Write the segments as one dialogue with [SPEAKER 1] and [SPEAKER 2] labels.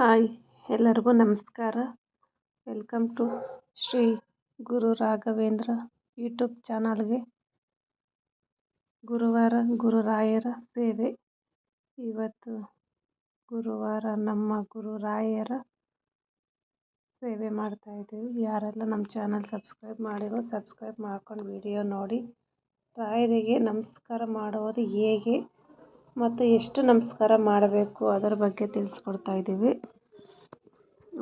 [SPEAKER 1] Hi, ಎಲ್ಲರಿಗೂ ನಮಸ್ಕಾರ. Welcome to Shri Guru Raghavendra YouTube ಚಾನಲ್ಗೆ ಗುರುವಾರ ಗುರುರಾಯರ ಸೇವೆ. ಇವತ್ತು ಗುರುವಾರ ನಮ್ಮ ಗುರುರಾಯರ ಸೇವೆ ಮಾಡ್ತಾಯಿದ್ದೀವಿ ಯಾರೆಲ್ಲ ನಮ್ಮ ಚಾನಲ್ ಸಬ್ಸ್ಕ್ರೈಬ್ ಮಾಡಿರೋ ಸಬ್ಸ್ಕ್ರೈಬ್ ಮಾಡ್ಕೊಂಡು ವಿಡಿಯೋ ನೋಡಿ. ರಾಯರಿಗೆ ನಮಸ್ಕಾರ ಮಾಡುವುದು ಹೇಗೆ? ಮತ್ತು ಎಷ್ಟು ನಮಸ್ಕಾರ ಮಾಡಬೇಕು ಅದರ ಬಗ್ಗೆ ತಿಳಿಸ್ಕೊಡ್ತಾ ಇದ್ದೀವಿ.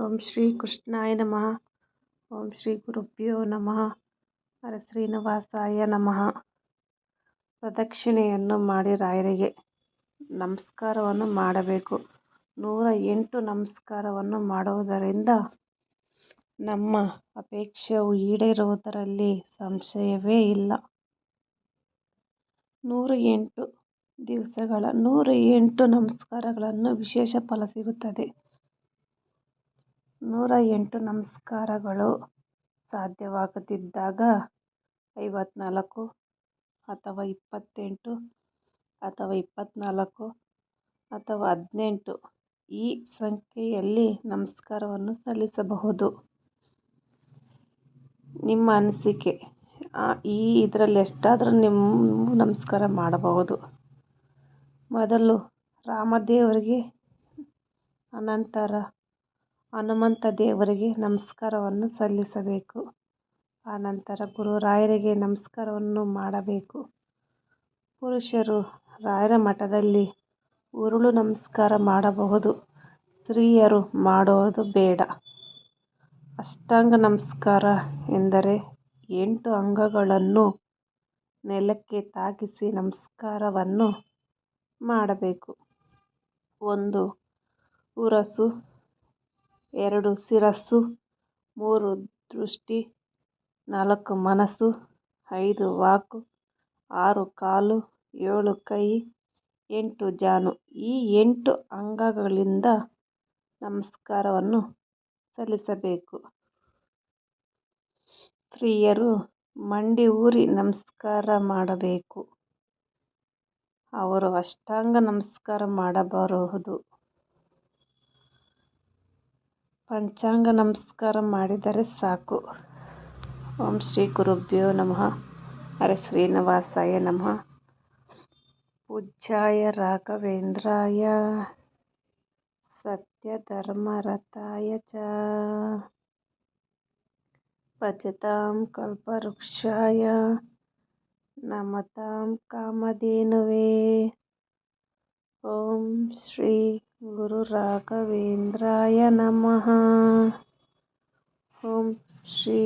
[SPEAKER 1] ಓಂ ಶ್ರೀ ಕೃಷ್ಣಾಯ ನಮಃ. ಓಂ ಶ್ರೀ ಗುರುಭ್ಯೋ ನಮಃ. ಹರ ಶ್ರೀನಿವಾಸಾಯ ನಮಃ. ಪ್ರದಕ್ಷಿಣೆಯನ್ನು ಮಾಡಿ ರಾಯರಿಗೆ ನಮಸ್ಕಾರವನ್ನು ಮಾಡಬೇಕು. ನೂರ ಎಂಟು ನಮಸ್ಕಾರವನ್ನು ಮಾಡುವುದರಿಂದ ನಮ್ಮ ಅಪೇಕ್ಷೆಯು ಈಡೇರುವುದರಲ್ಲಿ ಸಂಶಯವೇ ಇಲ್ಲ. ನೂರ ಎಂಟು ದಿವಸಗಳ ನೂರ ಎಂಟು ನಮಸ್ಕಾರಗಳನ್ನು ವಿಶೇಷ ಫಲ ಸಿಗುತ್ತದೆ. ನೂರ ಎಂಟು ನಮಸ್ಕಾರಗಳು ಸಾಧ್ಯವಾಗದಿದ್ದಾಗ ಐವತ್ನಾಲ್ಕು ಅಥವಾ ಇಪ್ಪತ್ತೆಂಟು ಅಥವಾ ಇಪ್ಪತ್ತ್ನಾಲ್ಕು ಅಥವಾ ಹದಿನೆಂಟು ಈ ಸಂಖ್ಯೆಯಲ್ಲಿ ನಮಸ್ಕಾರವನ್ನು ಸಲ್ಲಿಸಬಹುದು. ನಿಮ್ಮ ಅನಿಸಿಕೆ ಈ, ಇದರಲ್ಲಿ ಎಷ್ಟಾದರೂ ನಿಮ್ಮ ನಮಸ್ಕಾರ ಮಾಡಬಹುದು. ಮೊದಲು ರಾಮದೇವರಿಗೆ ಅನಂತರ ಹನುಮಂತ ದೇವರಿಗೆ ನಮಸ್ಕಾರವನ್ನು ಸಲ್ಲಿಸಬೇಕು. ಆನಂತರ ಗುರುರಾಯರಿಗೆ ನಮಸ್ಕಾರವನ್ನು ಮಾಡಬೇಕು. ಪುರುಷರು ರಾಯರ ಮಠದಲ್ಲಿ ಉರುಳು ನಮಸ್ಕಾರ ಮಾಡಬಹುದು. ಸ್ತ್ರೀಯರು ಮಾಡೋದು ಬೇಡ. ಅಷ್ಟಾಂಗ ನಮಸ್ಕಾರ ಎಂದರೆ ಎಂಟು ಅಂಗಗಳನ್ನು ನೆಲಕ್ಕೆ ತಾಗಿಸಿ ನಮಸ್ಕಾರವನ್ನು ಮಾಡಬೇಕು. ಒಂದು ಉರಸು, ಎರಡು ಶಿರಸ್ಸು ಮೂರು ದೃಷ್ಟಿ, ನಾಲ್ಕು ಮನಸ್ಸು, ಐದು ವಾಕು, ಆರು ಕಾಲು, ಏಳು ಕೈ, ಎಂಟು ಜಾನು. ಈ ಎಂಟು ಅಂಗಗಳಿಂದ ನಮಸ್ಕಾರವನ್ನು ಸಲ್ಲಿಸಬೇಕು. ಸ್ತ್ರೀಯರು ಮಂಡಿ ಊರಿ ನಮಸ್ಕಾರ ಮಾಡಬೇಕು. ಅವರು ಅಷ್ಟಾಂಗ ನಮಸ್ಕಾರ ಮಾಡಬಾರದು. ಪಂಚಾಂಗ ನಮಸ್ಕಾರ ಮಾಡಿದರೆ ಸಾಕು. ಓಂ ಶ್ರೀ ಗುರುಭ್ಯೋ ನಮಃ. ಹರ ಶ್ರೀನಿವಾಸಾಯ ನಮಃ. ಪೂಜ್ಯಾಯ ರಾಘವೇಂದ್ರಾಯ. ಸತ್ಯಧರ್ಮರತಾಯ ಚ. ಪಚತಾಂ ಕಲ್ಪವೃಕ್ಷಾಯ. ನಮತಾಂ ಕಾಮಧೇನವೇ ಓಂ ಶ್ರೀ ಗುರು ರಾಘವೇಂದ್ರಾಯ ನಮಃ ಓಂ ಶ್ರೀ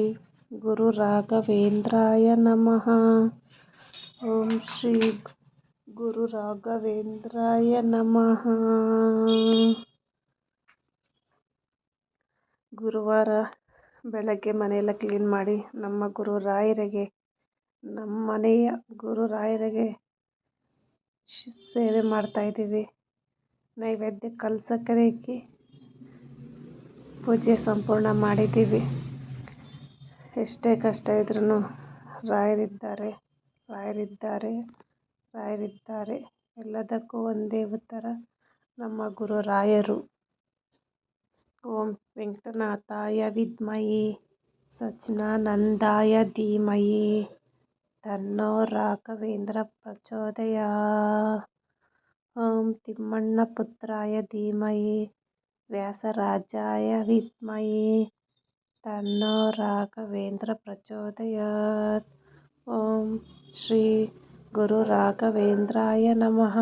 [SPEAKER 1] ಗುರು ರಾಘವೇಂದ್ರಾಯ ನಮಃ ಓಂ ಶ್ರೀ ಗುರು ರಾಘವೇಂದ್ರಾಯ ನಮಃ ಗುರುವಾರ ಬೆಳಗ್ಗೆ ಮನೆಯೆಲ್ಲ ಕ್ಲೀನ್ ಮಾಡಿ ನಮ್ಮ ಗುರು ರಾಯರಿಗೆ ನಮ್ಮ ಮನೆಯ ಗುರು ರಾಯರಿಗೆ ಸೇವೆ ಮಾಡ್ತಾಯಿದ್ದೀವಿ ನೈವೇದ್ಯ ಕಲಸಕ್ಕರೆ ಇಕ್ಕಿ ಪೂಜೆ ಸಂಪೂರ್ಣ ಮಾಡಿದ್ದೀವಿ. ಎಷ್ಟೇ ಕಷ್ಟ ಇದ್ರೂ ರಾಯರಿದ್ದಾರೆ ರಾಯರಿದ್ದಾರೆ ರಾಯರಿದ್ದಾರೆ. ಎಲ್ಲದಕ್ಕೂ ಒಂದೇ ಉತ್ತರ, ನಮ್ಮ ಗುರು ರಾಯರು ಓಂ ವೆಂಕಟನಾಥಾಯ ವಿದ್ಮಯೇ ಸಚ್ಚಿದಾನಂದಾಯ ಧೀಮಹಿ. ತನ್ನೋ ರಾಘವೇಂದ್ರ ಪ್ರಚೋದಯಾತ್ ಓಂ ತಿಮ್ಮಣ್ಣಪುತ್ರಾಯ ಧೀಮಹಿ ವ್ಯಾಸರಾಜಾಯ ವಿದ್ಮಹೇ ತನ್ನೋ ರಾಘವೇಂದ್ರ ಪ್ರಚೋದಯಾತ್ ಓಂ ಶ್ರೀ ಗುರು ರಾಘವೇಂದ್ರಾಯ ನಮಃ